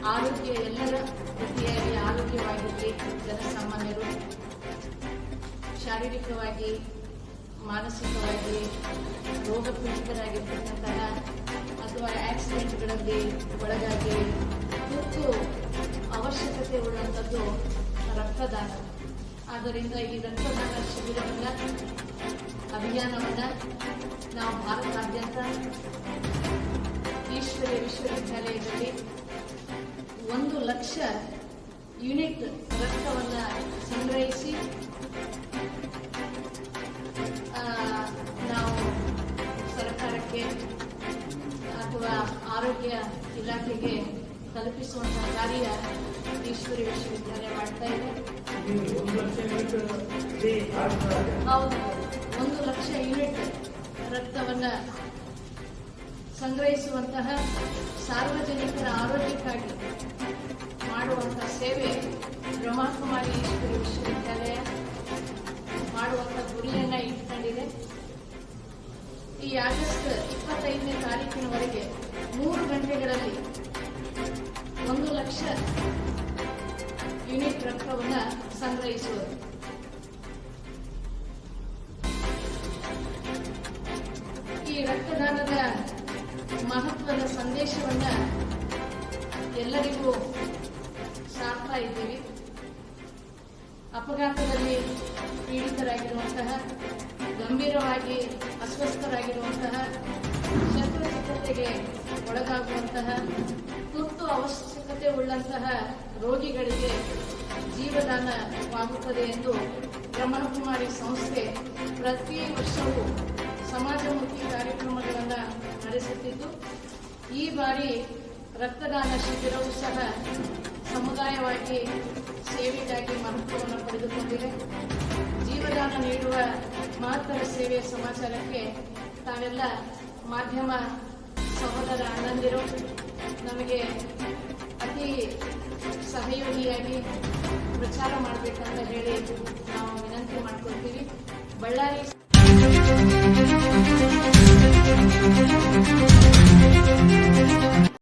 ಜಿಲ್ಲೆಯ ಎಲ್ಲರ ಪ್ರತಿಯಾಗಿ ಆರೋಗ್ಯವಾಗಿರಲಿ ಜನಸಾಮಾನ್ಯರು ಶಾರೀರಿಕವಾಗಿ, ಮಾನಸಿಕವಾಗಿ ರೋಗ ಪೀಡಿತರಾಗಿರ್ತಕ್ಕಂತಹ ಅಥವಾ ಆಕ್ಸಿಡೆಂಟ್ಗಳಲ್ಲಿ ಒಳಗಾಗಿ ತುರ್ತು ಅವಶ್ಯಕತೆ ಉಳ್ಳಂಥದ್ದು ರಕ್ತದಾನ. ಆದ್ದರಿಂದ ಈ ರಕ್ತದಾನ ಶಿಬಿರವನ್ನು, ಅಭಿಯಾನವನ್ನು ನಾವು ಭಾರತಾದ್ಯಂತ ಈಶ್ವರ ವಿಶ್ವವಿದ್ಯಾಲಯದಲ್ಲಿ ಲಕ್ಷ ಯೂನಿಟ್ ರಕ್ತವನ್ನ ಸಂಗ್ರಹಿಸಿ ನಾವು ಸರ್ಕಾರಕ್ಕೆ ಅಥವಾ ಆರೋಗ್ಯ ಇಲಾಖೆಗೆ ತಲುಪಿಸುವಂತಹ ಕಾರ್ಯ ಈಶ್ವರಿ ವಿಶ್ವವಿದ್ಯಾಲಯ ಮಾಡ್ತಾ ಇದೆ. ಹೌದು, ಒಂದು ಲಕ್ಷ ಯೂನಿಟ್ ರಕ್ತವನ್ನ ಸಂಗ್ರಹಿಸುವಂತಹ ಸಾರ್ವಜನಿಕರ ಆರೋಗ್ಯಕ್ಕಾಗಿ ಮಾಡುವಂತಹ ಸೇವೆ ಬ್ರಹ್ಮಕುಮಾರಿ ವಿಶ್ವವಿದ್ಯಾಲಯ ಮಾಡುವಂತಹ ಗುರಿಯನ್ನ ಇಟ್ಕೊಂಡಿದೆ. ಈ ಆಗಸ್ಟ್ ಇಪ್ಪತ್ತೈದನೇ ತಾರೀಕಿನವರೆಗೆ ಮೂರು ಗಂಟೆಗಳಲ್ಲಿ ಒಂದು ಲಕ್ಷ ಯೂನಿಟ್ ರಕ್ತವನ್ನ ಸಂಗ್ರಹಿಸುವುದು. ಈ ರಕ್ತದಾನದ ಮಹತ್ವದ ಸಂದೇಶವನ್ನ ಎಲ್ಲರಿಗೂ ಇದ್ದೀವಿ. ಅಪಘಾತದಲ್ಲಿ ಪೀಡಿತರಾಗಿರುವಂತಹ, ಗಂಭೀರವಾಗಿ ಅಸ್ವಸ್ಥರಾಗಿರುವಂತಹ, ಶಸ್ತ್ರಚಿಕಿತ್ಸೆಗೆ ಒಳಗಾಗುವಂತಹ, ತುರ್ತು ಅವಶ್ಯಕತೆ ಉಳ್ಳಂತಹ ರೋಗಿಗಳಿಗೆ ಜೀವದಾನವಾಗುತ್ತದೆ ಎಂದು ಬ್ರಹ್ಮಕುಮಾರಿ ಸಂಸ್ಥೆ ಪ್ರತಿ ವರ್ಷವೂ ಸಮಾಜಮುಖಿ ಕಾರ್ಯಕ್ರಮಗಳನ್ನು ನಡೆಸುತ್ತಿದ್ದು, ಈ ಬಾರಿ ರಕ್ತದಾನ ಶಿಬಿರವೂ ಸಹ ಸಮುದಾಯವಾಗಿ ಸೇವೆಗಾಗಿ ಮಹತ್ವವನ್ನು ಪಡೆದುಕೊಂಡಿದೆ. ಜೀವದಾನ ನೀಡುವ ಮಹತ್ತರ ಸೇವೆ ಸಮಾಚಾರಕ್ಕೆ ತಾವೆಲ್ಲ ಮಾಧ್ಯಮ ಸಹೋದರ ಅಣ್ಣಂದಿರು, ನಮಗೆ ಅತಿ ಸಹಯೋಗಿಯಾಗಿ ಪ್ರಚಾರ ಮಾಡಬೇಕಂತ ಹೇಳಿ ನಾವು ವಿನಂತಿ ಮಾಡ್ಕೊಳ್ತೀವಿ. ಬಳ್ಳಾರಿ